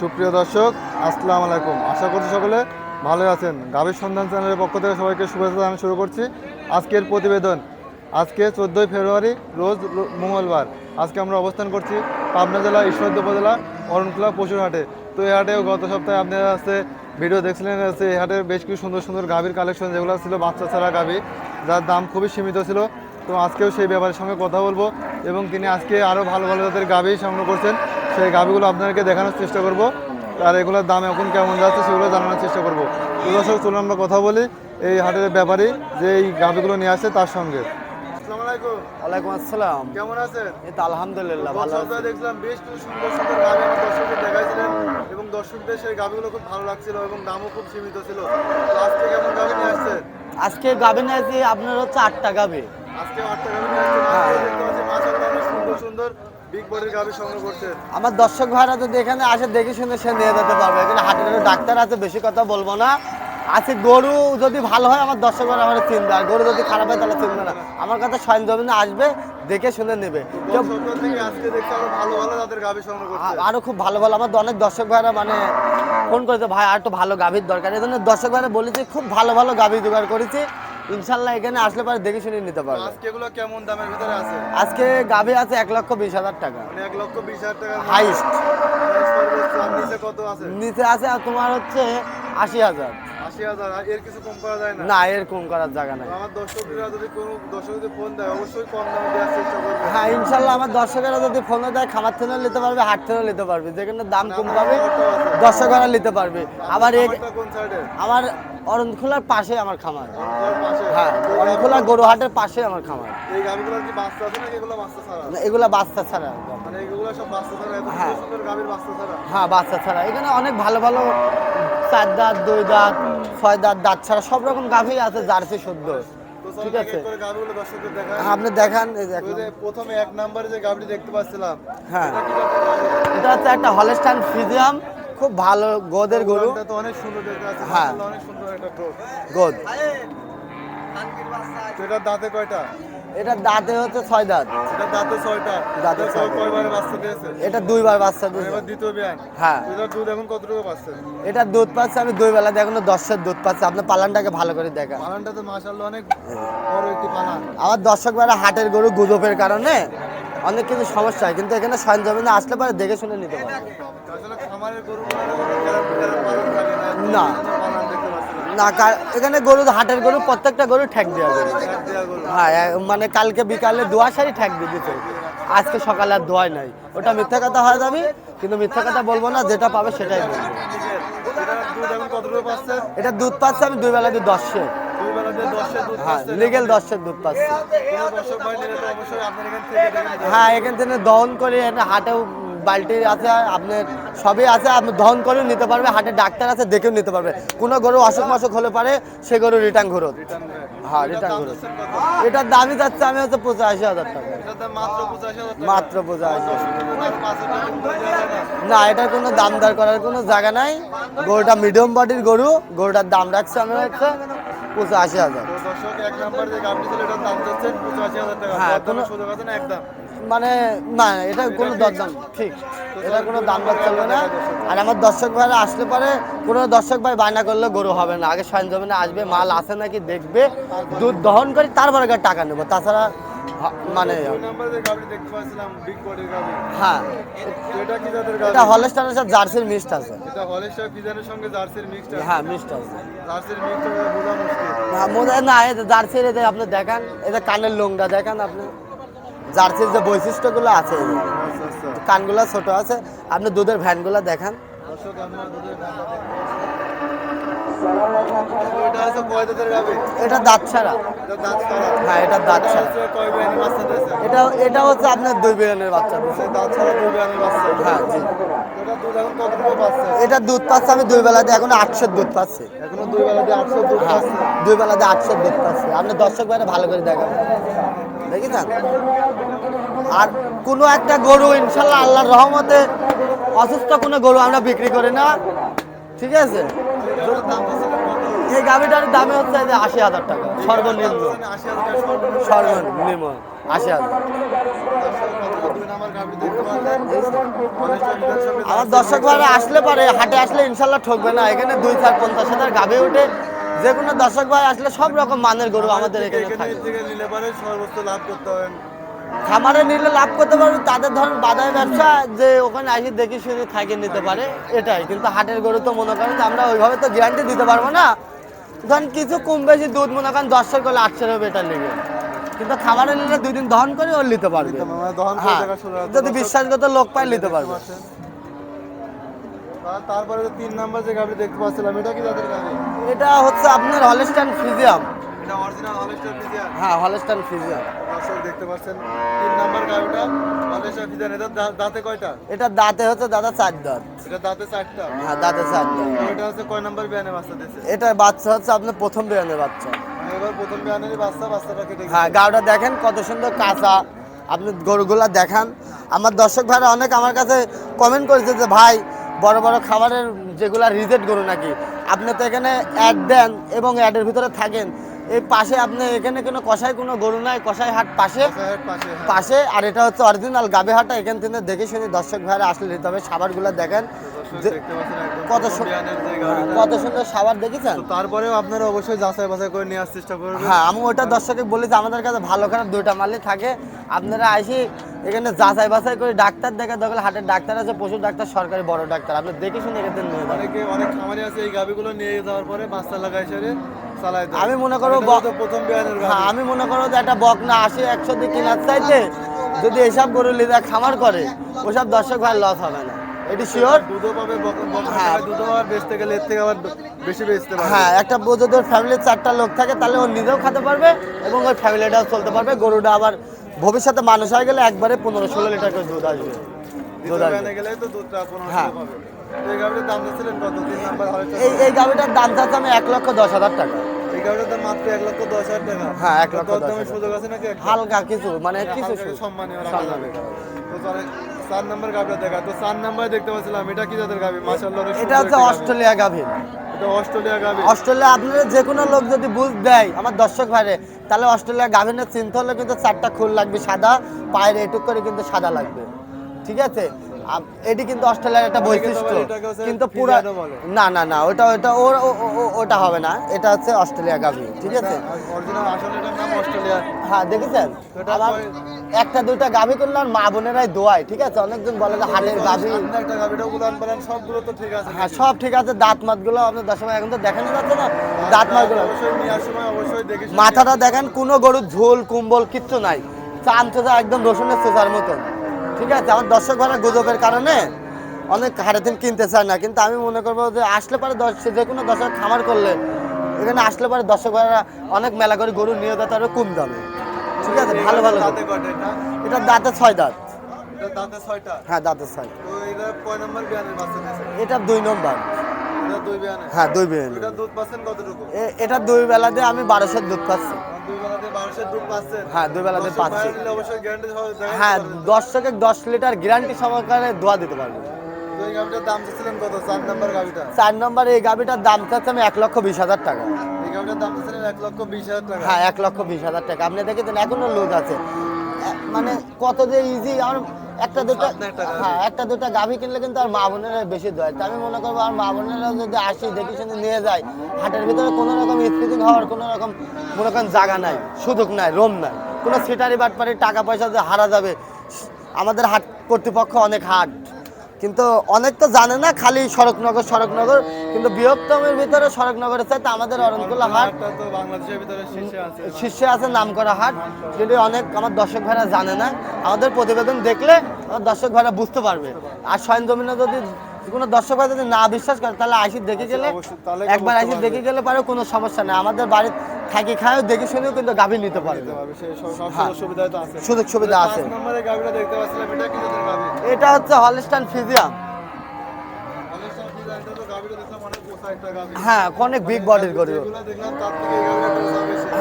সুপ্রিয় দর্শক, আসসালামু আলাইকুম। আশা করছি সকলে ভালো আছেন। গাভীর সন্ধান চ্যানেলের পক্ষ থেকে সবাইকে শুভেচ্ছা জানানো শুরু করছি। আজকের প্রতিবেদন, আজকে চোদ্দোই ফেব্রুয়ারি, রোজ মঙ্গলবার। আজকে আমরা অবস্থান করছি পাবনা জেলা, ঈশ্বরদ উপজেলা পশুর হাটে তো এই হাটেও গত সপ্তাহে আপনারা আছে, ভিডিও দেখছিলেন, আছে এই হাটে বেশ কিছু সুন্দর সুন্দর গাভীর কালেকশন যেগুলো ছিল বাচ্চা ছাড়া গাভী, যার দাম খুবই সীমিত ছিল। তো আজকেও সেই ব্যাপারের সঙ্গে কথা বলব এবং তিনি আজকে আরও ভালো ভালো তাদের গাভী সংগ্রহ করছেন। সেই গাভীগুলো আপনাদেরকে দেখানোর চেষ্টা করব। আর এগুলোর দাম এখন কেমন যাচ্ছে সেগুলো জানানোর চেষ্টা করব। তো দর্শক চলুন আমরা কথা বলি এই হাটের ব্যাপারে যে এই গাভীগুলো নিয়ে আসে তার সঙ্গে। আসসালামু আলাইকুম। ওয়ালাইকুম আসসালাম। কেমন আছেন? এই তো আলহামদুলিল্লাহ ভালো আছি। দেখলাম বেশ কিছু সুন্দর সুন্দর গাভী আমার দর্শকদের দেখাইছিলেন এবং দর্শকদের সেই গাভীগুলো খুব ভালো লাগছিল এবং দামও খুব সীমিত ছিল। আজকে কেমন গাভী নিয়ে আসছেন? আজকে গাভী আপনার হচ্ছে আটটা গাভী। আজকে আটটা গাভী নিয়ে আসছেন। হ্যাঁ। সুন্দর সুন্দর বিগ বডির গাভী সংগ্রহ করছেন। আমার দর্শক ভাইরা যদি এখানে আসে দেখে শুনে সে নিয়ে যেতে পারবে। এখানে হাটের ডাক্তার আছে বেশি কথা বলব না। আছে গরু যদি ভালো হয় আমার দর্শক ভাইরা আমার চিনবে। আর গরু যদি খারাপ হয় তাহলে চিনবে না। আমার কাছে স্বয়ং জমিনে আসবে দেখে শুনে নেবে। আরও খুব ভালো ভালো। আমার অনেক দর্শক ভাইরা মানে ফোন করেছে ভাই আর একটু ভালো গাভীর দরকার। এই জন্য দর্শক ভাইরা বলেছে খুব ভালো ভালো গাভী জোগাড় করেছি। ইনশাল্লাহ এখানে আসলে পরে দেখে শুনে নিতে পারবে। আজকে এগুলো কেমন দামের ভিতরে আছে? আজকে গাভী আছে এক লক্ষ বিশ হাজার টাকা। মানে এক লক্ষ বিশ হাজার টাকা হাইস্ট। নিচে কত আছে? নিচে আছে আর তোমার হচ্ছে আশি হাজার। আশি হাজার এর কিছু কম করা যায় না? না এর কম করার জায়গা নাই। আমার দর্শকরা যদি কোনো দর্শক যদি ফোন দেয় অবশ্যই কম দামে দেওয়ার চেষ্টা করবে। হ্যাঁ ইনশাল্লাহ আমার দর্শকেরা যদি ফোনে দেয় খামার থেকেও নিতে পারবে হাট থেকেও নিতে পারবে। যেখানে দাম কম পাবে দর্শকেরা নিতে পারবে। আবার আমার অরণখোলার পাশে আমার খামার। হ্যাঁ অরণখোলা গরুহাটের পাশে আমার খামার। এই গাভিগুলোর কি বাচ্চা আছে নাকি এগুলো বাচ্চা ছাড়া? না, এগুলা বাচ্চা ছাড়া মানে এগুলো সব বাচ্চা ছাড়া হ্যাঁ। সুন্দর সুন্দর গাভির বাচ্চা ছাড়া? হ্যাঁ বাচ্চা ছাড়া। এখানে অনেক ভালো ভালো চার দাঁত দুই দাঁত ছয় দাঁত দাঁত ছাড়া সব রকম গাভী আছে জার্সি শুদ্ধ ঠিক আছে? হ্যাঁ, আপনি দেখান প্রথমে এক নম্বরে যে গাভিটি দেখতে পাচ্ছিলাম হ্যাঁ। এটা গাভি? হচ্ছে একটা হলস্টাইন ফিজিয়াম খুব ভালো গোদের গরু। তো অনেক সুন্দর হ্যাঁ। অনেক সুন্দর একটা গোদ। তো দাঁতে কয়টা? এটা দাঁতে হচ্ছে ছয় দাঁত। এটা দাঁতে ছয়টা? দাঁতে এটা ছয়টা। কয়বারে বাচ্চা দিয়েছে এটা দুইবার বাচ্চা দিয়েছে এবার দ্বিতীয় বিয়ান? হ্যাঁ। এটার দুধ এখন কতটুকু পাচ্ছে? এটা দুধ পাচ্ছে আমি দুই বেলা এখনও দশের দুধ পাচ্ছে। আপনার পালানটাকে ভালো করে দেখা। পালানটা তো মাশাআল্লাহ অনেক বড় একটি পালান। আমার দর্শক ভাইরা হাটের গরু গুজবের কারণে অনেক কিছু সমস্যা হয় কিন্তু এখানে সয়ন জমিনে আসলে পরে দেখে শুনে নিতে থাকে না। না এখানে গরু হাটের গরু প্রত্যেকটা গরু ঠ্যাক দেওয়া গরু। হ্যাঁ মানে কালকে বিকালে দোয়া সারি ঠ্যাক দিয়ে দিতে আজকে সকালে আর দোয়াই নাই। ওটা মিথ্যা কথা হয়ে যাবে কিন্তু মিথ্যা কথা বলব না যেটা পাবে সেটাই বলব। দুধ এটা দুধ পাচ্ছে আমি দুই বেলা দিয়ে দশে। দুধ হ্যাঁ লিগেল দশের দুধ পাচ্ছে। হ্যাঁ এখান থেকে দহন করে এখানে হাটেও বালতি আছে আপনার সবই আছে আপনি দহন করেও নিতে পারবে হাটে ডাক্তার আছে দেখেও নিতে পারবে। কোনো গরু অসুখ মাসুখ হলে পারে সে গরু রিটার্ন ঘুরত। হ্যাঁ রিটার্ন ঘুরত। এটার দামই যাচ্ছে আমি হচ্ছে পঁচাশি হাজার টাকা। মাত্র 85,000 টাকা। মাত্র পঁচাশি দর্শকদের জন্য আরও 5,000 টাকা। কম করে দেওয়া যায় না? এটার কোনো দাম দর করার কোনো জায়গা নাই। গরুটা মিডিয়াম বডির গরু গরুটার দাম রাখছে আমি হচ্ছে পঁচাশি হাজার। দর্শক এক নাম্বার যে গাভীটি ছিল এটার দাম চাচ্ছেন 85,000 টাকা। হ্যাঁ, কোনো- সুযোগ আছে না একদম? মানে না এটা কোনো দরদাম ঠিক। এটা কোনো দাম দর চলবে না। আর আমার দর্শক ভাইরা আসলে পরে কোনো দর্শক ভাই বায়না করলে গরু হবে না। আগে সয়ন জমিনে আসবে মাল আছে নাকি দেখবে দুধ দহন করে তারপরে টাকা নেব। তাছাড়া মানে। হ্যাঁ এটা? এটা হলস্টারের সাথে জার্সির মিক্সড আছে এটা হলিস্টার ফিজানের সঙ্গে জার্সির mixed আছে। হ্যাঁ মিক্সড আছে জার্সির mixed বোঝা মুশকিল। না না এই জার্সির এতে আপনি দেখান এটা কানের লোংটা দেখান আপনি জার্সির যে বৈশিষ্ট্যগুলো আছে আচ্ছা, আচ্ছা। কানগুলো ছোট আছে আপনি দুধের ভ্যানগুলো দেখান দর্শক, দুধের এটা দাঁত ছাড়া। হ্যাঁ এটা দাঁত এটা ছাড়া। হচ্ছে? এটা এটা আপনার দুই বিলিয়নের বাচ্চা দাঁত ছাড়া দুই বিয়ানের বাচ্চা। হ্যাঁ জি। এটা দুধ এখন পাচ্ছে? আমি দুই বেলাতে এখন আটশো দুধ পাচ্ছি। এখনও দুই বেলা দিয়ে আটশো দুধ হ্যাঁ পাচ্ছে। দুই বেলাতে আটশো দুধ পাচ্ছি। আপনি দর্শক বাইরে ভালো করে দেখাবেন। দেখেছেন? আর কোনো একটা গরু ইনশাল্লাহ আল্লাহর রহমতে অসুস্থ কোনো গরু আমরা বিক্রি করি না। ঠিক আছে? এই গাভিটার দামে হচ্ছে যে আশি হাজার টাকা সর্বনিম্ন। সর্বনিম্ন। আশি হাজার। আমার দর্শক ভাইরা আসলে পারে হাটে আসলে ইনশাল্লাহ ঠকবে না। এখানে দুই চার পঞ্চাশ হাজার গাভি উঠে যে কোনো দর্শক ভাই আসলে সব রকম মানের গরু আমাদের এখানে থেকে নিলে পারে সর্বোচ্চ লাভ করতে হবে। খামারে নিলে লাভ করতে পারবে তাদের ধরুন বাজার ব্যবসা যে ওখানে আসি দেখি শুনে থাকে নিতে পারে এটাই। কিন্তু হাটের গরু তো মনে করেন আমরা ওইভাবে তো গ্যারান্টি দিতে পারব না। ধরেন কিছু কম বেশি দুধ মনে করেন দশশো করলে আটশো বেটার নেবে কিন্তু খামারে নিলে দুই দিন দহন করে ওর নিতে পারবে। হ্যাঁ হবে। যদি বিশ্বাসগত লোক পায় নিতে পারবে। তারপরে তিন নাম্বার যে গাভি দেখতে পাচ্ছিলাম এটা কি তাদের গাভি এটা হচ্ছে আপনার হলস্টাইন ফিজিয়াম এটা অরিজিনাল হলেস্টার ফিজিয়ান হ্যাঁ হলস্টাইন ফিজিয়াম দর্শক দেখতে পাচ্ছেন। তিন নাম্বার হলেস্টার ফিজিয়ান এটা দাঁতে কয়টা? এটা দাঁতে হচ্ছে দাদা চার দাঁত। এটা দাঁতে চারটা? হ্যাঁ দাঁতে চার দাঁত। এটা হচ্ছে কয় নাম্বার বিয়ানে বাচ্চা দিয়েছে এটা বাচ্চা হচ্ছে আপনার প্রথম বিরানের বাচ্চা। মানে এবার প্রথম বিয়ানেরই বাচ্চা বাচ্চাটা কেটে হ্যাঁ গাওটা দেখেন কত সুন্দর কাঁচা। আপনি গরুগুলা দেখান। আমার দর্শক ভাইরা অনেক আমার কাছে কমেন্ট করেছে যে ভাই বড় বড় খাবারের যেগুলা রিজেক্ট গরু নাকি? আপনি তো এখানে অ্যাড দেন এবং অ্যাডের ভিতরে থাকেন। এই পাশে আপনি এখানে কোনো কষাই কোনো গরু নাই কষাই হাট পাশে। পাশে হ্যাঁ। আর এটা হচ্ছে অরিজিনাল গাবে হাটা এখান থেকে দেখে শুনে দর্শক ভাইরা আসলে নিতে হবে। সাবারগুলো দেখেন কত প্রথম সু- বিয়ানের যে গাভিটা। কত সুন্দর সাবার দেখেছেন? তারপরেও আপনারা অবশ্যই যাচাই বাছাই করে নেওয়ার চেষ্টা করবেন। হ্যাঁ আমি ওটা দর্শকে বলি যে আমাদের কাছে ভালো খারাপ দুইটা মালই থাকে। আপনারা আসি এখানে যাচাই বাছাই করে ডাক্তার দেখা দেখলে হাটের ডাক্তার আছে পশু ডাক্তার সরকারি বড় ডাক্তার। আপনি দেখে শুনে এখানে নিয়ে যাবেন অনেকে অনেক খামারি আছে এই গাভিগুলো নিয়ে যাওয়ার পরে বাচ্চা লাগাই সেরে আমি মনে তো প্রথম হ্যাঁ আমি মনে করো যে একটা বকনা আসি একশো দিয়ে কেনার চাইতে যদি এসব গরু লিদা খামার করে ওসব দর্শক ভাই লস হবে না। এটি শিওর দুধও পাবে হ্যাঁ। দুধও বেচতে গেলে এর থেকে আবার বেশি বেচতে পারবে। হ্যাঁ একটা ফ্যামিলির চারটা লোক থাকে তাহলে ও নিজেও খেতে পারবে এবং ওই ফ্যামিলিটাও চলতে পারবে। গরুটা আবার ভবিষ্যতে মানুষ হয়ে গেলে একবারে পনেরো ষোলো লিটার করে দুধ আসবে। দুধ আসবে। গেলে তো দুধটা হ্যাঁ। এই গাভিটার দাম দিচ্ছিলেন কত? তিন নাম্বার এই এই গাভিটার দাম চাচ্ছে আমি এক লক্ষ দশ হাজার টাকা। এই গাভিটার দাম মাত্র এক লক্ষ দশ হাজার টাকা? হ্যাঁ, এক লক্ষ দশ হাজার। সুযোগ আছে নাকি হালকা কিছু মানে কিছু সম্মানীয় তো চলে চার নাম্বার গাভিটা দেখা। তো চার নাম্বার দেখতে পাচ্ছিলাম এটা কি জাতের গাভি মাশাআল্লাহ এটা সুন্দর হচ্ছে অস্ট্রেলিয়া এটা অস্ট্রেলিয়া গাভি। অস্ট্রেলিয়া আপনারা যে কোনো লোক যদি বুঝ দেয় আমার দর্শক ভাইরে তাহলে অস্ট্রেলিয়া গাভিনের চিন্তা হলে কিন্তু চারটা খুল লাগবে সাদা পায়ের এটুক করে কিন্তু সাদা লাগবে। ঠিক আছে? এটি কিন্তু অস্ট্রেলিয়ার একটা বৈশিষ্ট্য। কিন্তু পুরা। না না না ওটা ওটা ওর ওটা হবে না। এটা হচ্ছে অস্ট্রেলিয়া গাভি ঠিক আছে? অরিজিনাল আসলে এটার নাম অস্ট্রেলিয়া। হ্যাঁ দেখেছেন? একটা দুইটা গাভি করলাম মা বোনেরাই দোয়াই ঠিক আছে? অনেকজন বলে যে হাটের গাভি। সবগুলো তো ঠিক আছে। হ্যাঁ সব ঠিক আছে দাঁত মাতগুলো আপনার দশ সময় এখন তো দেখানো যাচ্ছে না? দাঁত মাতগুলো অবশ্যই নেওয়ার সময় অবশ্যই দেখে মাথাটা দেখেন কোনো গরুর ঝোল কুম্বল কিচ্ছু নাই। চোজা একদম রসুনের চোজার মতন। ঠিক আছে আমার দর্শক ভাড়া গুজবের কারণে অনেক হারে দিন কিনতে চায় না কিন্তু আমি মনে করব যে আসলে পরে যে কোনো দর্শক খামার করলে এখানে আসলে পরে দর্শক ভাড়া অনেক মেলা করে গরু নিয়ে যেতে পারবে কম দামে। ঠিক আছে ভালো ভালো। এটা? দাঁতে ছয় দাঁত। হ্যাঁ দাঁতে ছয়। এটা দুই নম্বর। হ্যাঁ দুই বিরিয়ানি। এটা দুধ পাচ্ছেন এটা দুই বেলাতে আমি বারোশোর দুধ পাচ্ছি। হ্যাঁ, দুই বেলাতে পাচ্ছি। অবশ্যই গ্যারান্টি সহ হ্যাঁ দর্শকের দশ লিটার গ্যারান্টি সহকারে দোয়া দিতে পারব। তো দাম কত? চার নম্বর এই গাভিটার দাম চাচ্ছে আমি এক লক্ষ বিশ হাজার টাকা। হ্যাঁ এক লক্ষ বিশ হাজার টাকা। আপনি দেখেছেন এখনও লুজ আছে। মানে কত যে ইজি আমার একটা দুটো হ্যাঁ একটা দুটো গাভী কিনলে কিন্তু আর মা বোনেরা বেশি দেয় তা আমি মনে করব আর মা বোনেরা যদি আসি দেখে শুনে নিয়ে যায় হাটের ভিতরে কোনো রকম স্পিডিং হওয়ার কোনো রকম মনে করেন জায়গা নাই সুযোগ নাই রোম নাই। কোনো সিটারি বাটপারি টাকা পয়সা যে হারা যাবে আমাদের হাট কর্তৃপক্ষ অনেক হাট। কিন্তু অনেক তো জানে না খালি সড়কনগর সড়কনগর। কিন্তু বৃহত্তমের ভিতরে সড়কনগরের চাইতে আমাদের অরণকুলা হাট শীর্ষে আছে। নাম করা হাট যদি অনেক আমার দর্শক ভাইরা জানে না আমাদের প্রতিবেদন দেখলে আমার দর্শক ভাইরা বুঝতে পারবে। আর সয়ন জমিনে যদি কোনো দর্শক যদি না বিশ্বাস করে তাহলে আসি দেখে গেলে একবার পারবে। দেখে গেলে পারে কোনো সমস্যা নেই। আমাদের বাড়ির থাকি খায় দেখে শুনেও কিন্তু গাভী নিতে পারবে। সব হ্যাঁ। সুযোগ সুবিধা আছে। এটা হচ্ছে হলস্টান ফিজিয়াম হ্যাঁ অনেক বিগ বডির গরু।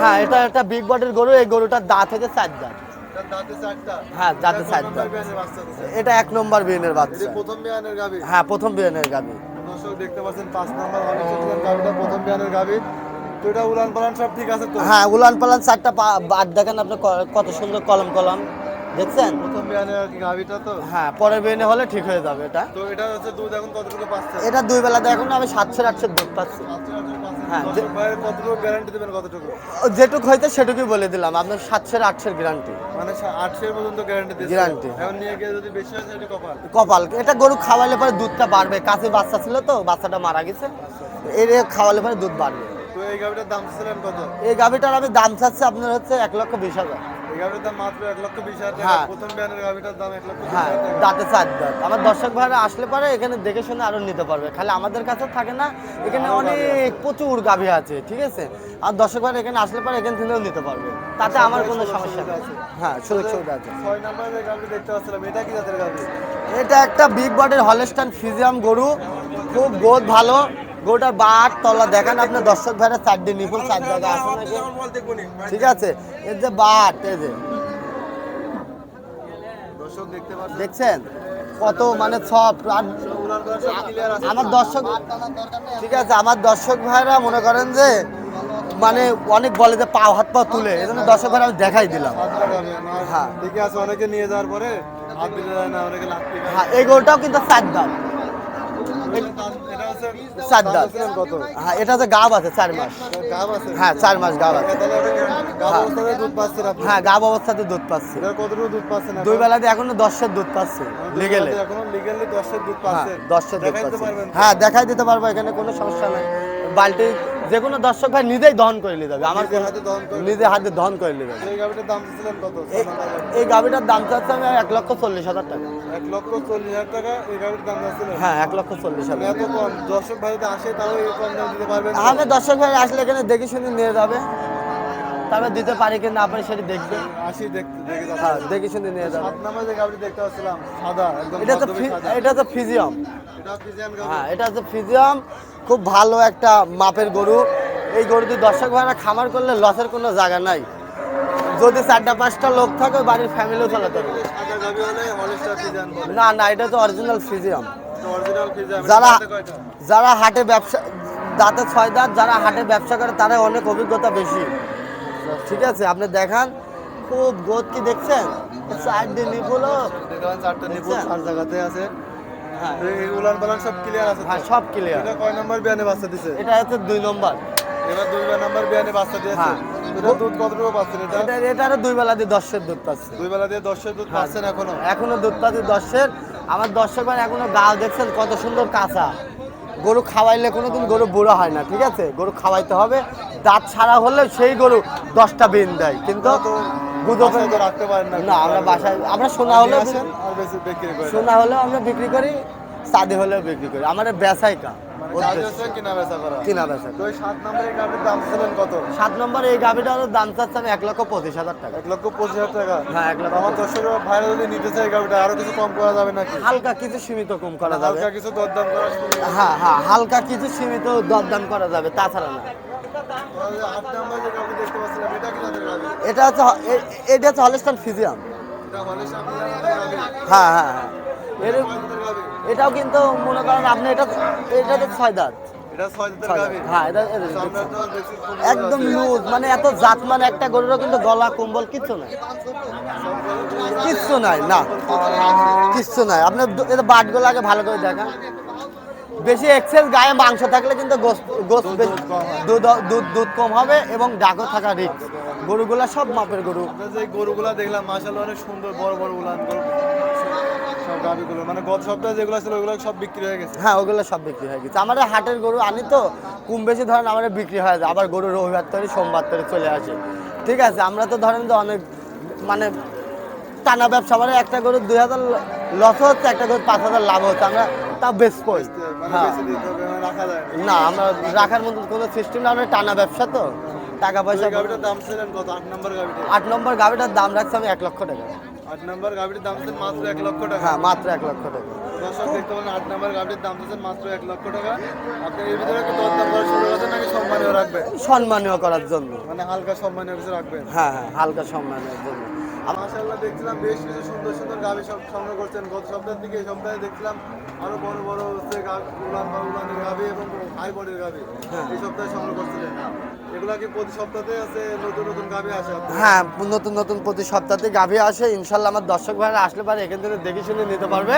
হ্যাঁ এটা একটা বিগ বডির গরু এই গরুটার দাঁত থেকে চার দাঁত। এটার দাঁতে চারটা। হ্যাঁ, এটা এক নম্বর বিয়েনের বাচ্চা প্রথম বিয়ানের গাবি হ্যাঁ প্রথম বিয়েনের গাবি দর্শক দেখতে পাচ্ছেন পাঁচ নম্বর গাবিটা প্রথম বিয়ানের গাবি তো এটা উলান পালান সব ঠিক আছে তো? হ্যাঁ উলান পালান চারটা বাদ দেখেন আপনি কত সুন্দর কলম কলম। দেখছেন? প্রথম বিয়ানের আর কি গাভিটা তো? হ্যাঁ পরের বেনে হলে ঠিক হয়ে যাবে এটা। তো এটা হচ্ছে দুধ এখন কতটুকু পাচ্ছে? এটা দুই বেলা দেখুন আমি সাতশো আটশো দুধ পাচ্ছি। হ্যাঁ, কতটুকু গ্যারান্টি দেবেন কতটুকু? ও যেটুক হইতে সেটুকুই বলে দিলাম। আপনার সাতশোর আটশোর গ্যারান্টি মানে পর্যন্ত গ্যারান্টি Guarantee। এখন নিয়ে গিয়ে যদি বেশি হয় সেটা কপাল। কপাল। এটা গরু খাওয়ালে পরে দুধটা বাড়বে। কাছে বাচ্চা ছিল তো বাচ্চাটা মারা গেছে। এর খাওয়ালে পরে দুধ বাড়বে। তো এই গাভিটার দাম ছিলেন কত? এই গাভিটার আমি দাম চাচ্ছি আপনার হচ্ছে এক লক্ষ বিশ হাজার। এই গাভিটার দাম মাত্র এক লক্ষ বিশ হাজার টাকা। হ্যাঁ। প্রথম বিয়ানের গাভিটার দাম এক লক্ষ হ্যাঁ দাঁতে চার দাঁত। আমার দর্শক ভাইরা আসলে পরে এখানে দেখে শুনে আরও নিতে পারবে। খালি আমাদের কাছে থাকে না এখানে অনেক প্রচুর গাভী আছে ঠিক আছে? আর দর্শক ভাইরা এখানে আসলে পরে এখান থেকেও নিতে পারবে। তাতে আমার কোনো সমস্যা নেই। হ্যাঁ সুযোগ সুবিধা আছে। ছয় নম্বরে যে দেখতে পাচ্ছিলাম এটা কি জাতের গাভি? এটা একটা বিগ বডির হলস্টান ফিজিয়াম গরু। খুব গোদ ভালো। গরুটার বাট তলা দেখেন আপনার দর্শক ভাইরা চারটি নিপুল চার জায়গা ঠিক আছে। এর যে বাট এই যে। দেখছেন? কত মানে সব আমার দর্শক ঠিক আছে আমার দর্শক ভাইরা মনে করেন যে মানে অনেক বলে যে পা হাত পা তুলে এই জন্য দর্শক ভাইরা আমি দেখাই দিলাম। হ্যাঁ। ঠিকই আছে অনেকে নিয়ে যাওয়ার পরে হ্যাঁ এই গরুটাও কিন্তু চার দাম চার দাম কত হ্যাঁ এটা হচ্ছে গাব আছে চার মাস। হ্যাঁ চার মাস গাব আছে। আপনি হ্যাঁ গাব অবস্থাতে দুধ পাচ্ছে। দুধ পাচ্ছে? দুই বেলাতে এখনও দশের দুধ পাচ্ছে লিগেলে বেলাতে এখনও লিগেলি দশের দুধ পাচ্ছে। দশের দুধ পাচ্ছে। হ্যাঁ দেখাই দিতে পারব এখানে কোনো সমস্যা নাই। বালতি যে কোনো দর্শক ভাই নিজেই দহন করে নিয়ে যাবে। আমার নিজে হাতে দহন করে হাতে দহন করে নিয়ে যাবে। এই গাভিটার দাম এই- এই দাম চাচ্ছে আমি এক লক্ষ চল্লিশ হাজার টাকা। এক লক্ষ চল্লিশ হাজার টাকা এই দাম হ্যাঁ এক লক্ষ চল্লিশ মানে হাজার এত কম। দর্শক ভাই আসে তাও কম দাম দিতে পারবেন আমি দর্শক ভাই আসলে এখানে দেখে শুনে নিয়ে যাবে। তারপর দিতে পারি কি না পারি সেটা দেখবে। আসি দেখতে দেখে হ্যাঁ দেখে শুনে নিয়ে যাবে। সাত নাম্বার যে গাভিটি দেখতে পাচ্ছিলাম সাদা একদম এটা তো। এটা তো ফিজিয়াম। এটা ফিজিয়ান হ্যাঁ এটা হচ্ছে ফিজিয়াম। খুব ভালো একটা মাপের গরু। এই গরুটি দর্শক ভাইরা খামার করলে লসের কোনো জায়গা নাই। যদি চারটা পাঁচটা লোক থাকে বাড়ির ফ্যামিলিও চালাতে পারবে না না এটা তো অরিজিনাল ফিজিয়াম। যারা যারা হাটে ব্যবসা দাঁতে ছয় দাঁত যারা হাটে ব্যবসা করে তারা অনেক অভিজ্ঞতা বেশি। ঠিক আছে আপনি দেখান। খুব গোদ কি দেখছেন? চার দিন নিপুলো দেখলাম চারটা নিপুল? চার জায়গাতে আছে। উলান পালান সব ক্লিয়ার আছে হ্যাঁ সব ক্লিয়ার এটা কয় নাম্বার বিয়ানে বাচ্চা দিছে? এটা হচ্ছে দুই নম্বর। এবার দুই নাম্বার বিয়ানে বাচ্চা দিয়েছে। হ্যাঁ। এটা দুধ কতটুকু পাচ্ছেন এটা দুই বেলা দিয়ে দশের দুধ পাচ্ছে। দুই বেলা দিয়ে দশের দুধ হ্যাঁ। পাচ্ছেন এখনও? এখনও দুধ পাচ্ছে দশের। আমার দর্শক ভাই এখনও গাল দেখছেন কত সুন্দর কাঁচা। গরু খাওয়াইলে কোনোদিন গরু বুড়ো হয় না ঠিক আছে? গরু খাওয়াইতে হবে। দাঁত ছাড়া হলে সেই গরু দশটা বিন দেয় কিন্তু তো তো রাখতে পারেন না। না আমরা বাসায় আমরা সোনা নিয়ে আর বেশি বিক্রি করেন। সোনা হলেও আমরা বিক্রি করি সাদে হলেও বিক্রি করি। আমাদের বেচাই কা মানে সাত দাম ছিলেন কত? সাত নম্বর এই গাভিটার দাম চাচ্ছে আমি এক লক্ষ পঁচিশ হাজার টাকা। এক লক্ষ পঁচিশ হাজার টাকা? হ্যাঁ এক লক্ষ আমার দর্শক ভাইরা যদি নিতে চাই গাভিটা আরও কিছু কম করা যাবে নাকি? হালকা কিছু সীমিত কম করা যাবে। হালকা কিছু দরদাম করা। হ্যাঁ হ্যাঁ হালকা কিছু সীমিত দরদাম করা যাবে তাছাড়া না। এটা হচ্ছে এটা হচ্ছে হলিস্টান ফিজিয়াম হ্যাঁ হ্যাঁ হ্যাঁ। এটাও কিন্তু মনে করেন আপনি এটা এটা তো ছয় দাঁত। হ্যাঁ একদম লুজ মানে এত জাত মানে একটা গরুরও কিন্তু গলা কম্বল কিচ্ছু নাই। কিচ্ছু নাই না। কিচ্ছু নাই। আপনার এটা বাটগুলো আগে ভালো করে দেখান। বেশি এক্সেস গায়ে মাংস থাকলে কিন্তু দুধ দুধ দুধ কম হবে এবং ডাকও থাকা রিক্স গরুগুলা সব মাপের গরু। যে গরুগুলা দেখলাম মাশাআল্লাহ অনেক সুন্দর বড় বড় উলান গরু। সব গাভিগুলো। মানে গত সপ্তাহে যেগুলো ছিল ওগুলো সব বিক্রি হয়ে গেছে। হ্যাঁ ওগুলো সব বিক্রি হয়ে গেছে। আমাদের হাটের গরু আনি তো কম বেশি ধরেন আমাদের বিক্রি হয়ে যায়। আবার গরু রবিবার তৈরি সোমবার তৈরি চলে আসে। ঠিক আছে আমরা তো ধরেন যে অনেক মানে টানা ব্যবসা মানে একটা গরু দুই হাজার লস হচ্ছে একটা গরু পাঁচ হাজার লাভ হচ্ছে। আমরা তা বেশ পই মানে হ্যাঁ। রাখা যায় না। আমরা রাখার মতো কোনো সিস্টেম না আমরা টানা ব্যবসা তো। টাকা পয়সা এই গাভিটার দাম ছিলেন কত? আট নম্বর গাভিটা আট নম্বর গাড়িটার দাম রাখছি আমি এক লক্ষ টাকা। আট নম্বর গাভিটির দাম ছিলেন মাত্র এক লক্ষ টাকা। হ্যাঁ মাত্র এক লক্ষ টাকা। দর্শক দেখতে পারেন আট নম্বর গাভিটির দাম ছিলেন মাত্র এক লক্ষ টাকা। আপনি এর ভিতরে কি দরদাম করা শুরু করছেন নাকি সম্মানীয় রাখবেন? সম্মানীয় করার জন্য। মানে হালকা সম্মানীয় কিছু রাখবেন? হ্যাঁ হ্যাঁ হালকা সম্মানের জন্য। মাশাআল্লাহ দেখছিলাম বেশ কিছু সুন্দর সুন্দর গাভি সব সংগ্রহ করছেন। গত সপ্তাহের দিকে এই সপ্তাহে দেখছিলাম আরও বড় বড় হচ্ছে উলান বা উলানের গাভি এবং হাই বডির গাভি এই সপ্তাহে সংগ্রহ করছিলেন। এগুলা কি প্রতি সপ্তাহে আছে? নতুন নতুন গাভী আসে হ্যাঁ নতুন নতুন প্রতি সপ্তাহে গাভী আসে। ইনশাল্লাহ আমার দর্শক ভাইরা আসলে পারে এখান থেকে দেখে শুনে নিতে পারবে।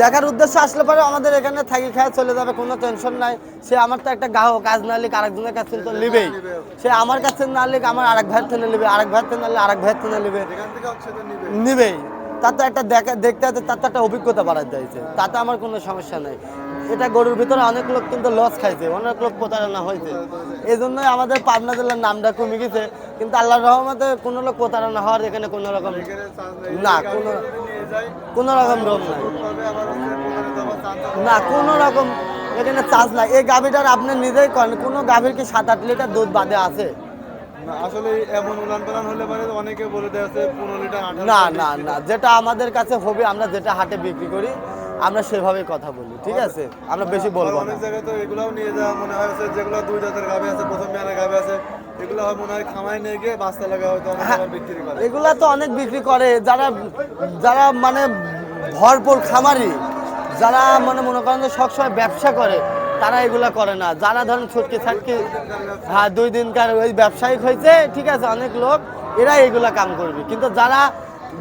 দেখার উদ্দেশ্যে আসলে পরে আমাদের এখানে থাকি খায় চলে যাবে কোনো টেনশন নাই। সে আমার তো একটা গ্রাহক কাজ না লিখ আরেকজনের কাছে তো নিবেই সে আমার কাছে না লিখ আমার আরেক ভাইয়ের থেকে নেবে আরেক ভাইয়ের থেকে নিলে আরেক ভাইয়ের থেকে নিবে। নিবেই। তাতে একটা দেখা দেখতে তাতে তার তো একটা অভিজ্ঞতা বাড়াতে চাইছে তাতে আমার কোনো সমস্যা নেই। এটা গরুর ভিতরে অনেক লোক কিন্তু লস খাইছে অনেক লোক প্রতারণা হয়েছে এই জন্যই আমাদের পাবনা জেলার নামটা কমে গেছে কিন্তু আল্লাহর রহমতে কোনো লোক প্রতারণা হওয়ার এখানে কোনো রকম না, কোনো- কোনো রকম রোগ নাই। না কোনো রকম এখানে চাষ নাই। এই গাভীটার আপনি নিজেই করেন কোনো গাভীর কি সাত আট লিটার দুধ বাদে আছে? আসলে এমন উলান পালান হলে পারে অনেকে বলে দেয় আছে পনেরো লিটার না না না যেটা আমাদের কাছে হবে আমরা যেটা হাটে বিক্রি করি আমরা সেভাবে কথা বলি ঠিক আছে? আমরা বেশি বলব অনেক জায়গায় তো এগুলাও নিয়ে যাওয়া মনে হয় যেগুলো দুই জাতের গাভি আছে প্রথম মেয়ানের গাভি আছে এগুলো মনে হয় খামায় নিয়ে গিয়ে বাস্তা লাগা হয়তো হ্যাঁ। বিক্রি করে। এগুলা তো অনেক বিক্রি করে যারা যারা মানে ভরপুর খামারি যারা মানে মনে করেন যে সবসময় ব্যবসা করে তারা এগুলো করে না। যারা ধরেন ছুটকি ছাটকি হ্যাঁ দুই দিনকার ওই ব্যবসায়িক হয়েছে, ঠিক আছে, অনেক লোক এরা এগুলা কাম করবে। কিন্তু যারা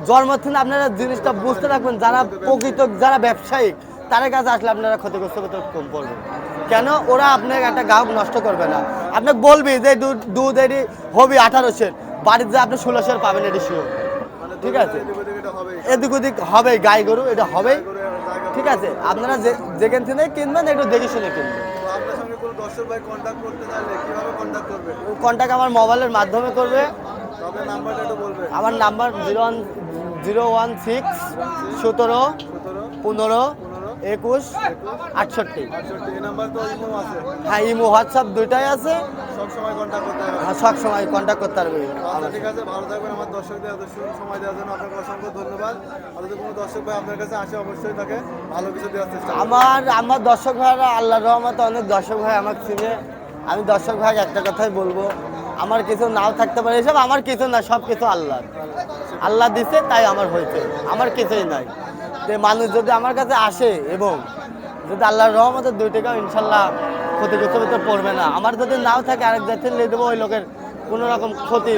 জন্ম আপনারা জিনিসটা বুঝতে রাখবেন, যারা প্রকৃত, যারা ব্যবসায়িক, তাদের কাছে আসলে আপনারা ক্ষতিগ্রস্ত করতে কম পড়বেন কেন? ওরা আপনার একটা গ্রাহক নষ্ট করবে না। আপনাকে বলবি যে দুধ দুধ এটি হবি আঠারোশের, বাড়িতে যে আপনি ষোলোশের পাবেন, এটি শিওর ঠিক আছে? এদিক ওদিক। হবে গাই গরু, এটা হবেই। ঠিক আছে আপনারা যে যেখান থেকে কিনবেন একটু দেখে শুনে কিনবেন। কন্ট্যাক্ট আমার মোবাইলের মাধ্যমে করবে। আমার number zero one zero one six সতেরো। পনেরো একুশ আটষট্টি। আটষট্টি এই তো ইমো আছে। হ্যাঁ ইমো হোয়াটসঅ্যাপ দুইটাই আছে। সব সময় করতে হবে। হ্যাঁ সব সময় কন্ট্যাক্ট করতে পারবে আচ্ছা ঠিক আছে ভালো থাকবেন। আমার দর্শকদের এত সময় দেওয়ার জন্য আপনাকে অসংখ্য ধন্যবাদ। আর যদি কোনো দর্শক ভাই আপনার কাছে আসে অবশ্যই তাকে ভালো কিছু দেওয়ার চেষ্টা আমার আমার দর্শক ভাইরা আল্লাহর রহমতে অনেক দর্শক ভাই আমাকে চিনে। আমি দর্শক ভাই একটা কথাই বলব আমার কিছু নাও থাকতে পারে এসব আমার কিছু না সব কিছু আল্লাহ আল্লাহ দিছে তাই আমার হয়েছে। আমার কিছুই নাই। যে মানুষ যদি আমার কাছে আসে এবং যদি আল্লাহর রহমতে দুই টাকাও ইনশাল্লাহ ক্ষতিগ্রস্ত হতে পড়বে না আমার যদি নাও থাকে আরেক জাতির নিয়ে দেবো ওই লোকের কোনো রকম ক্ষতি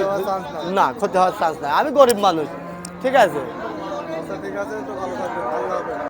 না ক্ষতি হওয়ার চান্স নাই। আমি গরিব মানুষ ঠিক আছে? আচ্ছা ঠিক আছে